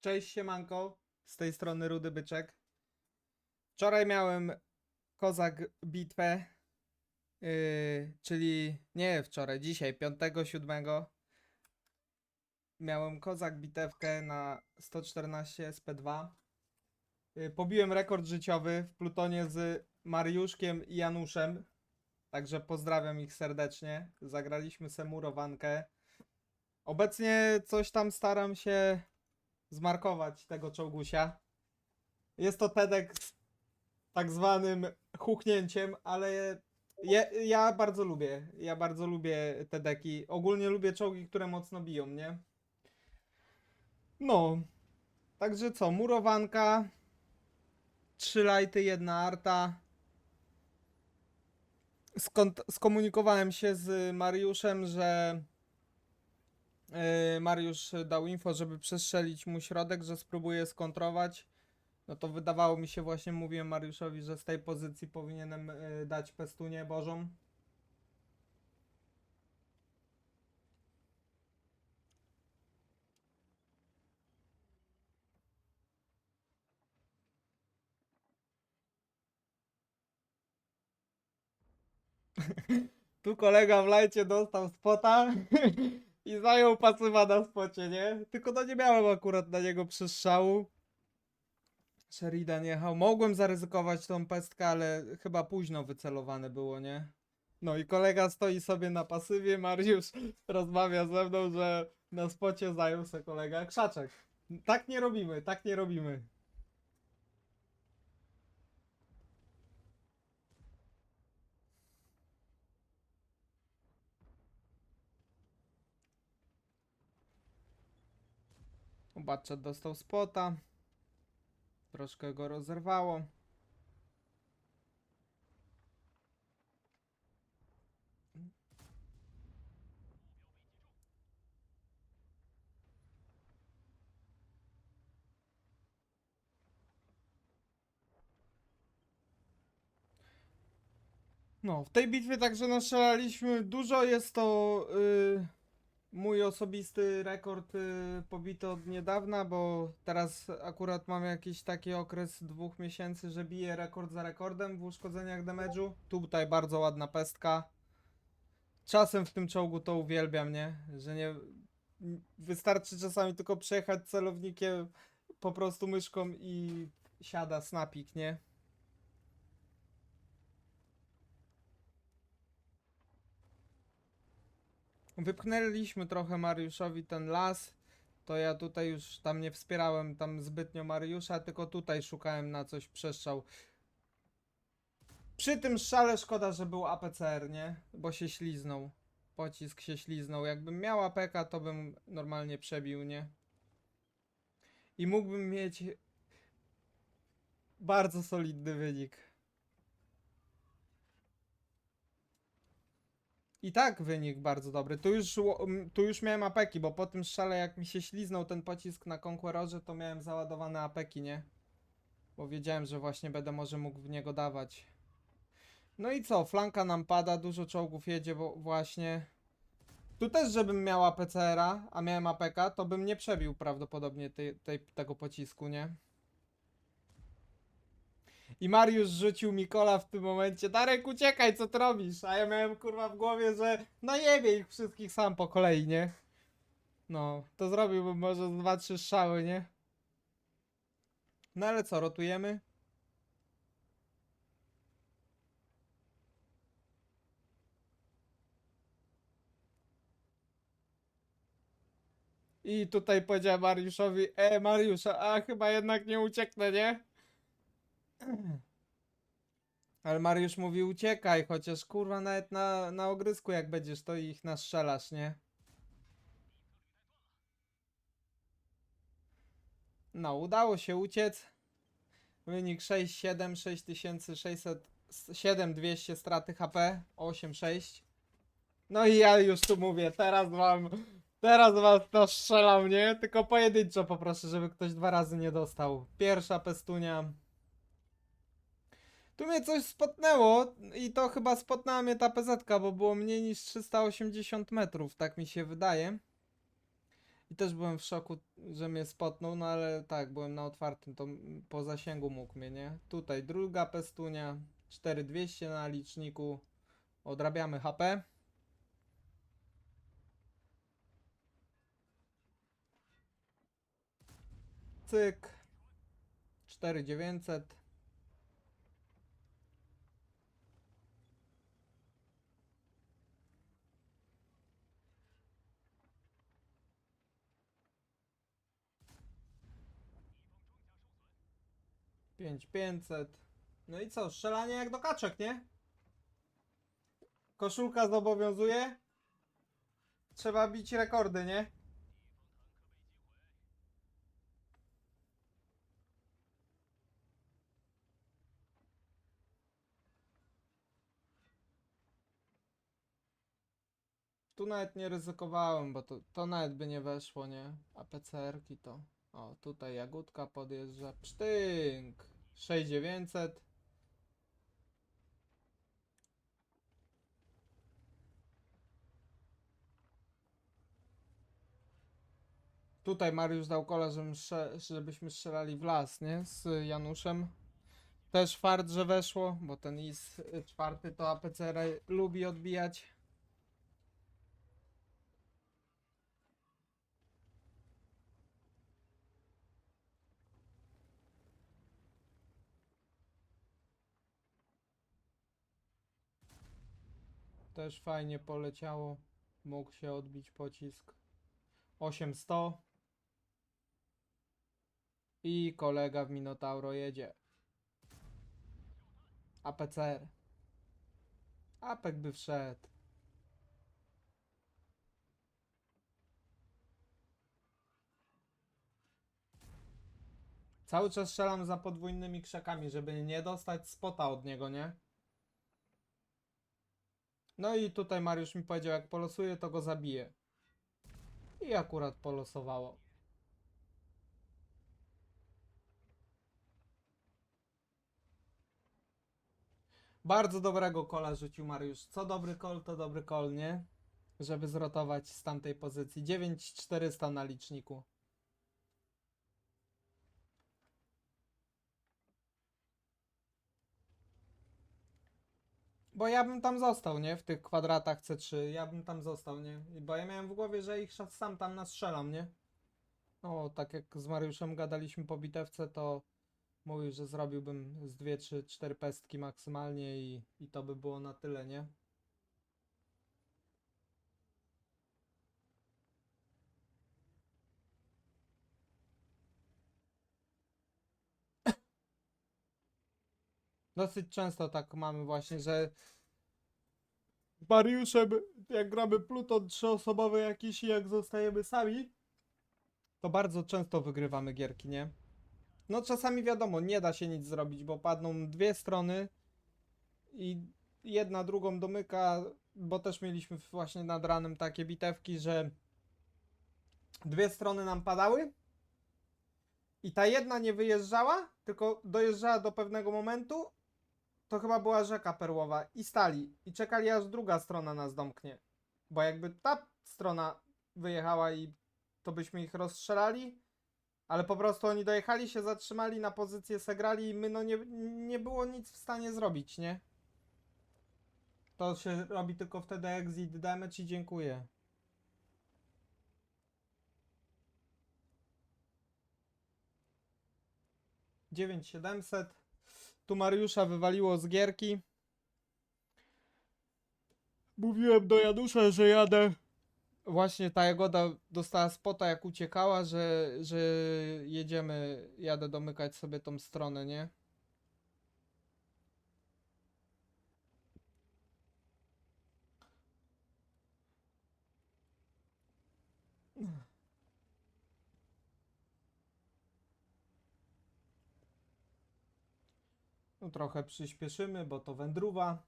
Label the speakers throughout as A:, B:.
A: Cześć siemanko, z tej strony Rudy Byczek. Wczoraj miałem kozak bitwę, yy, czyli nie wczoraj, dzisiaj, 5-7. Miałem kozak bitewkę na 114 SP2. Yy, pobiłem rekord życiowy w plutonie z Mariuszkiem i Januszem. Także pozdrawiam ich serdecznie. Zagraliśmy semurowankę. Obecnie coś tam staram się zmarkować tego czołgusia. Jest to Tedek z tak zwanym huchnięciem, ale ja, ja bardzo lubię. Ja bardzo lubię Tedeki. Ogólnie lubię czołgi, które mocno biją, nie? No. Także co, murowanka. Trzy lajty, jedna arta. Skąd, skomunikowałem się z Mariuszem, że Mariusz dał info, żeby przestrzelić mu środek, że spróbuje skontrować. No to wydawało mi się właśnie, mówiłem Mariuszowi, że z tej pozycji powinienem yy, dać pestunię Bożą. Tu kolega w lajcie dostał spota i zajął pasywa na spocie, nie? Tylko no nie miałem akurat na niego przestrzału. Sheridan jechał. Mogłem zaryzykować tą pestkę, ale chyba późno wycelowane było, nie? No i kolega stoi sobie na pasywie, Mariusz rozmawia ze mną, że na spocie zajął se kolega krzaczek. Tak nie robimy, tak nie robimy. Batchat dostał spota. Troszkę go rozerwało. No, w tej bitwie także naszalaliśmy dużo. Jest to y, mój osobisty rekord y, pobity od niedawna, bo teraz akurat mam jakiś taki okres dwóch miesięcy, że biję rekord za rekordem w uszkodzeniach damage'u. Tutaj bardzo ładna pestka. Czasem w tym czołgu to uwielbiam, nie? Że nie... Wystarczy czasami tylko przejechać celownikiem po prostu myszką i siada snapik, nie? Wypchnęliśmy trochę Mariuszowi ten las. To ja tutaj już tam nie wspierałem tam zbytnio Mariusza, tylko tutaj szukałem na coś przestrzał. Przy tym szale szkoda, że był APCR, nie? Bo się śliznął. Pocisk się śliznął. Jakbym miał APK, to bym normalnie przebił, nie? I mógłbym mieć bardzo solidny wynik. I tak wynik bardzo dobry. Tu już, tu już miałem apeki, bo po tym strzale jak mi się śliznął ten pocisk na Conquerorze, to miałem załadowane apeki, nie? Bo wiedziałem, że właśnie będę może mógł w niego dawać. No i co, flanka nam pada, dużo czołgów jedzie wo- właśnie. Tu też, żebym miała PCR-a, a miałem APK, to bym nie przebił prawdopodobnie tej, tej, tego pocisku, nie? I Mariusz rzucił Mikola w tym momencie. Darek, uciekaj, co ty robisz? A ja miałem kurwa w głowie, że no jebie ich wszystkich sam po kolei, nie? No, to zrobiłbym może dwa, trzy strzały, nie? No ale co, rotujemy? I tutaj powiedziałem Mariuszowi, e Mariusz, a chyba jednak nie ucieknę, nie? Ale Mariusz mówi uciekaj, chociaż kurwa nawet na, na ogrysku jak będziesz, to ich nastrzelasz, nie? No, udało się uciec. Wynik 6-7, 6600, 7200 straty HP, 8-6. No i ja już tu mówię, teraz wam, teraz was nastrzelam, nie? Tylko pojedynczo poproszę, żeby ktoś dwa razy nie dostał. Pierwsza pestunia. Tu mnie coś spotnęło i to chyba spotnęła mnie ta PZ, bo było mniej niż 380 metrów, tak mi się wydaje. I też byłem w szoku, że mnie spotnął, no ale tak, byłem na otwartym, to po zasięgu mógł mnie, nie? Tutaj druga pestunia, 4200 na liczniku, odrabiamy HP. Cyk. 4900. Pięć pięćset. No i co? Strzelanie jak do kaczek, nie? Koszulka zobowiązuje. Trzeba bić rekordy, nie? Tu nawet nie ryzykowałem, bo to, to nawet by nie weszło, nie? A PCR-ki to... O, tutaj jagódka podjeżdża. Psztynk! 6900. Tutaj Mariusz dał kola, żebyśmy strzelali w las, nie? Z Januszem. Też fart, że weszło, bo ten IS czwarty to APCR lubi odbijać. Też fajnie poleciało. Mógł się odbić pocisk. 800. I kolega w Minotauro jedzie. APCR. Apek by wszedł. Cały czas strzelam za podwójnymi krzakami, żeby nie dostać spota od niego, nie? No i tutaj Mariusz mi powiedział, jak polosuje, to go zabije. I akurat polosowało. Bardzo dobrego kola rzucił Mariusz. Co dobry kol, to dobry kol, nie? Żeby zrotować z tamtej pozycji. 9400 na liczniku. Bo ja bym tam został, nie? W tych kwadratach C3. Ja bym tam został, nie? Bo ja miałem w głowie, że ich sam tam nastrzelam, nie? No, tak jak z Mariuszem gadaliśmy po bitewce, to mówił, że zrobiłbym z dwie, trzy, cztery pestki maksymalnie i, i to by było na tyle, nie? Dosyć często tak mamy właśnie, że Mariuszem, jak gramy Pluton trzyosobowy jakiś i jak zostajemy sami, to bardzo często wygrywamy gierki, nie? No czasami wiadomo, nie da się nic zrobić, bo padną dwie strony i jedna drugą domyka, bo też mieliśmy właśnie nad ranem takie bitewki, że dwie strony nam padały i ta jedna nie wyjeżdżała, tylko dojeżdżała do pewnego momentu to chyba była rzeka perłowa i stali i czekali aż druga strona nas domknie. Bo jakby ta strona wyjechała i to byśmy ich rozstrzelali, ale po prostu oni dojechali, się zatrzymali na pozycję, segrali i my no nie, nie było nic w stanie zrobić, nie? To się robi tylko wtedy exit damage i dziękuję. Dziewięć siedemset. Tu Mariusza wywaliło z gierki. Mówiłem do Janusza, że jadę. Właśnie ta Jagoda dostała spota jak uciekała, że, że jedziemy, jadę domykać sobie tą stronę, nie? Trochę przyspieszymy, bo to wędruwa.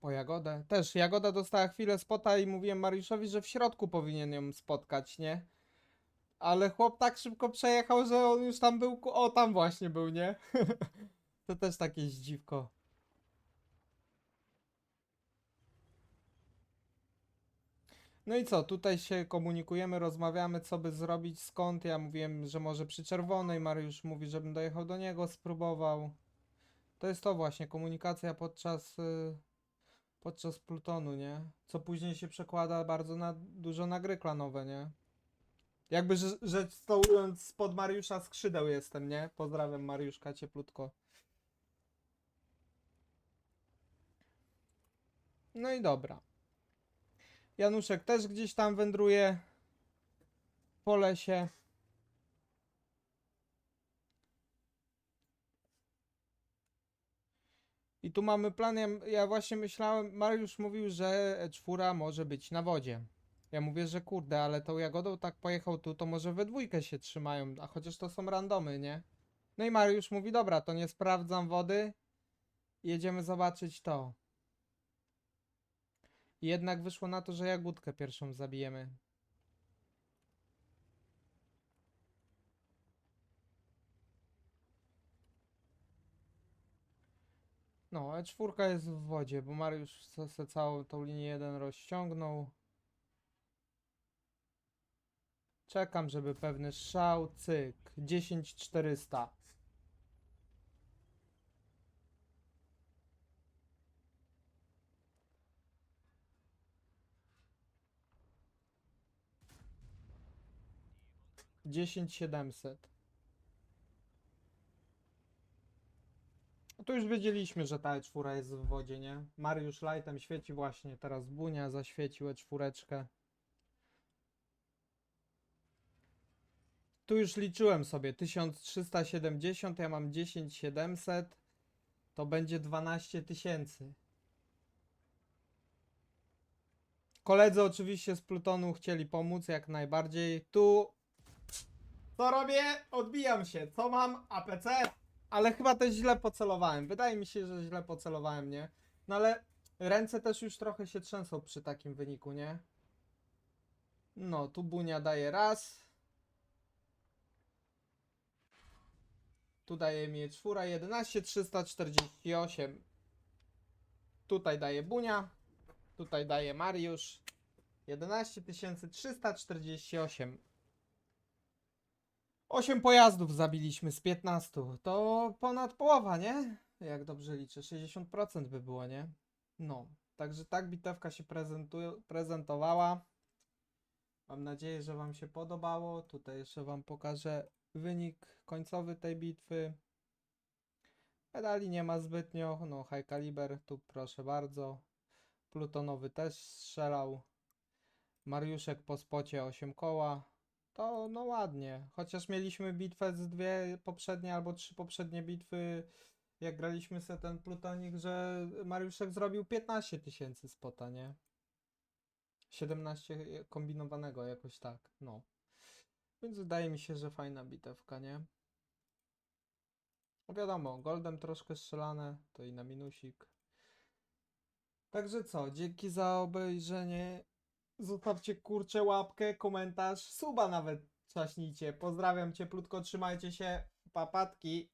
A: Po Jagodę. Też Jagoda dostała chwilę spota i mówiłem Mariuszowi, że w środku powinien ją spotkać, nie? Ale chłop tak szybko przejechał, że on już tam był. O, tam właśnie był, nie? to też takie zdziwko. No i co, tutaj się komunikujemy, rozmawiamy, co by zrobić, skąd. Ja mówiłem, że może przy czerwonej, Mariusz mówi, żebym dojechał do niego, spróbował. To jest to właśnie, komunikacja podczas, y, podczas Plutonu, nie? Co później się przekłada bardzo na dużo na gry klanowe, nie? Jakby, że stołując spod Mariusza skrzydeł jestem, nie? Pozdrawiam Mariuszka cieplutko. No i dobra. Januszek też gdzieś tam wędruje po lesie. I tu mamy plan. Ja, ja właśnie myślałem, Mariusz mówił, że czwóra może być na wodzie. Ja mówię, że kurde, ale tą jagodą tak pojechał tu, to może we dwójkę się trzymają, a chociaż to są randomy, nie? No i Mariusz mówi, dobra, to nie sprawdzam wody. Jedziemy zobaczyć to. Jednak wyszło na to, że jagódkę pierwszą zabijemy. No, E4 jest w wodzie, bo Mariusz se, całą tą linię 1 rozciągnął. Czekam, żeby pewny szał, cyk, 10400. Dziesięć siedemset. No to już wiedzieliśmy, że ta E4 jest w wodzie, nie? Mariusz Lightem świeci właśnie, teraz Bunia zaświecił E4. Tu już liczyłem sobie 1370, ja mam 10700, to będzie 12 tysięcy. Koledzy oczywiście z Plutonu chcieli pomóc jak najbardziej. Tu co robię? Odbijam się. Co mam? APC? Ale chyba też źle pocelowałem. Wydaje mi się, że źle pocelowałem, nie? No ale ręce też już trochę się trzęsą przy takim wyniku, nie? No, tu Bunia daje raz. Tu daje mi czwóra 11 348. Tutaj daje Bunia. Tutaj daje Mariusz. 11 348. 8 pojazdów zabiliśmy z 15. To ponad połowa, nie? Jak dobrze liczę, 60% by było, nie? No, także tak bitewka się prezentowała. Mam nadzieję, że Wam się podobało. Tutaj jeszcze Wam pokażę wynik końcowy tej bitwy. Medali nie ma zbytnio. No, high caliber, tu proszę bardzo. Plutonowy też strzelał. Mariuszek po spocie 8 koła. To no ładnie. Chociaż mieliśmy bitwę z dwie poprzednie albo trzy poprzednie bitwy, jak graliśmy sobie ten plutonik, że Mariuszek zrobił 15 tysięcy spota, nie? 17 kombinowanego jakoś tak, no. Więc wydaje mi się, że fajna bitewka, nie? No wiadomo, goldem troszkę strzelane, to i na minusik. Także co, dzięki za obejrzenie. Zostawcie kurczę łapkę, komentarz, suba nawet trzaśnijcie. Pozdrawiam cieplutko, trzymajcie się, papatki.